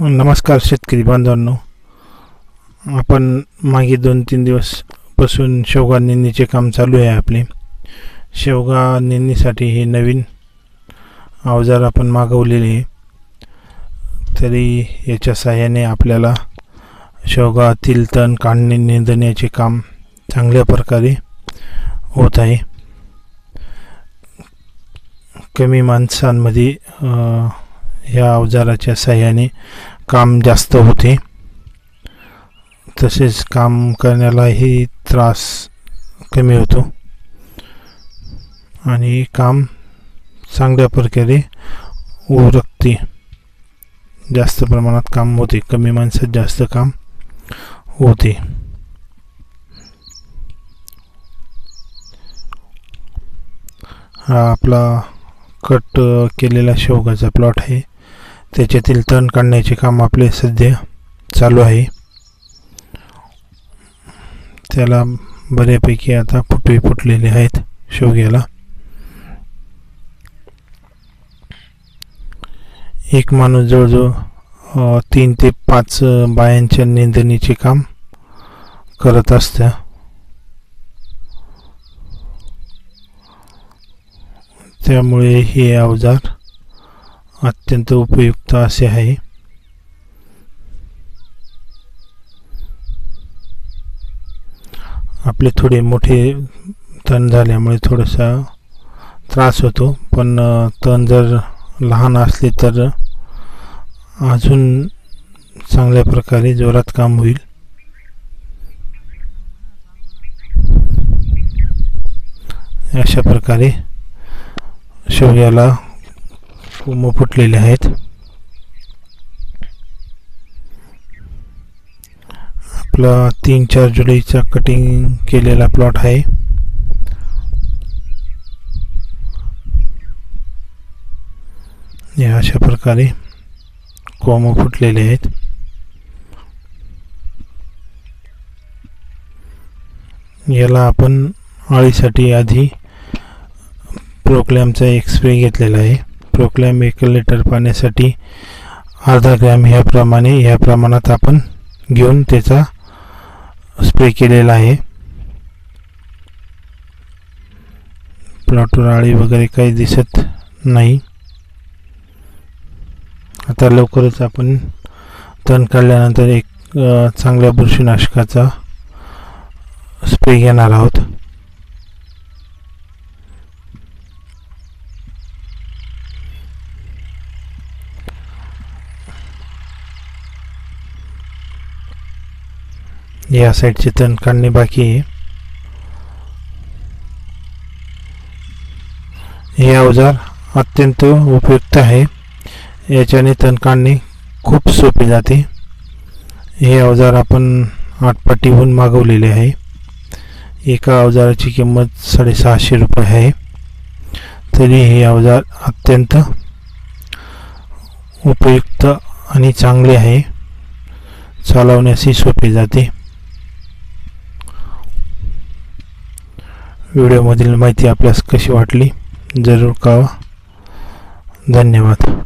नमस्कार शेतकरी बांधवांनो. आपण मागे दोन तीन दिवसपासून शेवगा निंदीचे काम चालू आहे आपले. शेवगा निंदीसाठी हे नवीन अवजार आपण मागवलेले आहे. तरी याच्या सहाय्याने आपल्याला शेवगातील तण काढणे निंदण्याचे काम चांगल्या प्रकारे होत आहे. कमी माणसांमध्ये या अवजाराच्या सहाय्याने काम जास्त होते. तसेच काम करण्यालाही त्रास कमी होतो. आणि काम चांगल्या प्रकारे उरकते. जास्त प्रमाणात काम होते. कमी माणसात जास्त काम होते. हा आपला कट केलेला शेवगाचा प्लॉट आहे. त्याच्यातील तण काढण्याचे काम आपले सध्या चालू आहे. त्याला बऱ्यापैकी आता फुटवे फुटलेले आहेत शेवग्याला. एक माणूस जवळजवळ तीन ते पाच बायांच्या निंदणीचे काम करत असत्या त्यामुळे हे अवजार अत्यंत उपयुक्त असे आहे. आपले थोडे मोठे तण झाल्यामुळे थोडासा त्रास होतो पण तण जर लहान असले तर अजून चांगल्या प्रकारे जोरात काम होईल. अशा प्रकारे शेवग्याला कोंब फुटलेले आहेत. आपला तीन चार जुलैचा कटिंग केलेला प्लॉट आहे. या अशा प्रकारे कोंब फुटलेले आहेत. याला आपण आळीसाठी आधी प्रोक्लॅमचा एक स्प्रे घेतलेला आहे. प्रोक्लॅम एक लिटर पाण्यासाठी अर्धा ग्रॅम ह्याप्रमाणे ह्या प्रमाणात आपण घेऊन त्याचा स्प्रे केलेला आहे. प्लॉटवर आळी वगैरे काही दिसत नाही. आता लवकरच आपण तण काढल्यानंतर एक चांगल्या बुरशीनाशकाचा स्प्रे घेणार आहोत. या साईडचे तण काढणे बाकी आहे. हे अवजार अत्यंत उपयुक्त आहे. याच्याने तण काढणे खूप सोपे जाते. हे अवजार आपण आठपाटीहून मागवलेले आहे. एका अवजाराची किंमत साडेसहाशे रुपये आहे. तरी हे अवजार अत्यंत उपयुक्त आणि चांगले आहे. चालवण्यासही सोपे जाते. व्हिडिओमधील माहिती आपल्यास कशी वाटली जरूर कळवा. धन्यवाद.